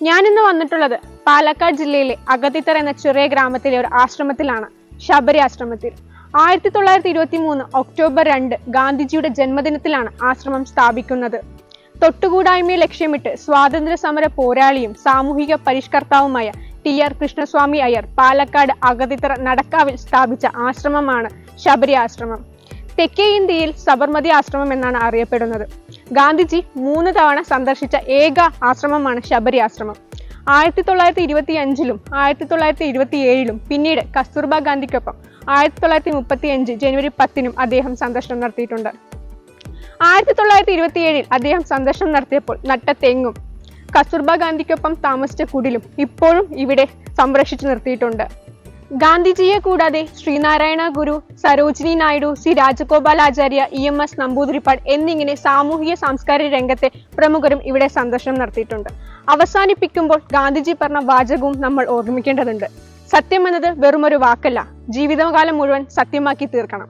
ഞാനിന്ന് വന്നിട്ടുള്ളത് പാലക്കാട് ജില്ലയിലെ അഗതിത്തറ എന്ന ചെറിയ ഗ്രാമത്തിലെ ഒരു ആശ്രമത്തിലാണ് ശബരി ആശ്രമത്തിൽ. ആയിരത്തി തൊള്ളായിരത്തി ഇരുപത്തി മൂന്ന് ഒക്ടോബർ രണ്ട് ഗാന്ധിജിയുടെ ജന്മദിനത്തിലാണ് ആശ്രമം സ്ഥാപിക്കുന്നത്. തൊട്ടുകൂടായ്മയെ ലക്ഷ്യമിട്ട് സ്വാതന്ത്ര്യ സമര പോരാളിയും സാമൂഹിക പരിഷ്കർത്താവുമായ ടി ആർ കൃഷ്ണസ്വാമി അയ്യർ പാലക്കാട് അഗതിത്തറ നടക്കാവിൽ സ്ഥാപിച്ച ആശ്രമമാണ് ശബരി ആശ്രമം. തെക്കേ ഇന്ത്യയിൽ സബർമതി ആശ്രമം എന്നാണ് അറിയപ്പെടുന്നത്. ഗാന്ധിജി മൂന്ന് തവണ സന്ദർശിച്ച ഏക ആശ്രമമാണ് ശബരി ആശ്രമം. ആയിരത്തി തൊള്ളായിരത്തി ഇരുപത്തി അഞ്ചിലും ആയിരത്തി തൊള്ളായിരത്തി ഇരുപത്തി ഏഴിലും പിന്നീട് കസ്തൂർബ ഗാന്ധിക്കൊപ്പം ആയിരത്തി തൊള്ളായിരത്തി മുപ്പത്തി അഞ്ച് ജനുവരി പത്തിനും അദ്ദേഹം സന്ദർശനം നടത്തിയിട്ടുണ്ട്. ആയിരത്തി തൊള്ളായിരത്തി ഇരുപത്തി ഏഴിൽ അദ്ദേഹം സന്ദർശനം നടത്തിയപ്പോൾ നട്ട തെങ്ങും കസ്തൂർബ ഗാന്ധിക്കൊപ്പം താമസിച്ച കുടിലും ഇപ്പോഴും ഇവിടെ സംരക്ഷിച്ചു നിർത്തിയിട്ടുണ്ട്. ഗാന്ധിജിയെ കൂടാതെ Sree Narayana Guru Sarojini Naidu C. Rajagopalachari E. M. S. Namboodiripad എന്നിങ്ങനെ സാമൂഹിക സാംസ്കാരിക രംഗത്തെ പ്രമുഖരും ഇവിടെ സന്ദർശനം നടത്തിയിട്ടുണ്ട്. അവസാനിപ്പിക്കുമ്പോൾ ഗാന്ധിജി പറഞ്ഞ വാചകവും നമ്മൾ ഓർമ്മിക്കേണ്ടതുണ്ട്. സത്യം എന്നത് വെറുമൊരു വാക്കല്ല. ജീവിതകാലം മുഴുവൻ സത്യമാക്കി തീർക്കണം.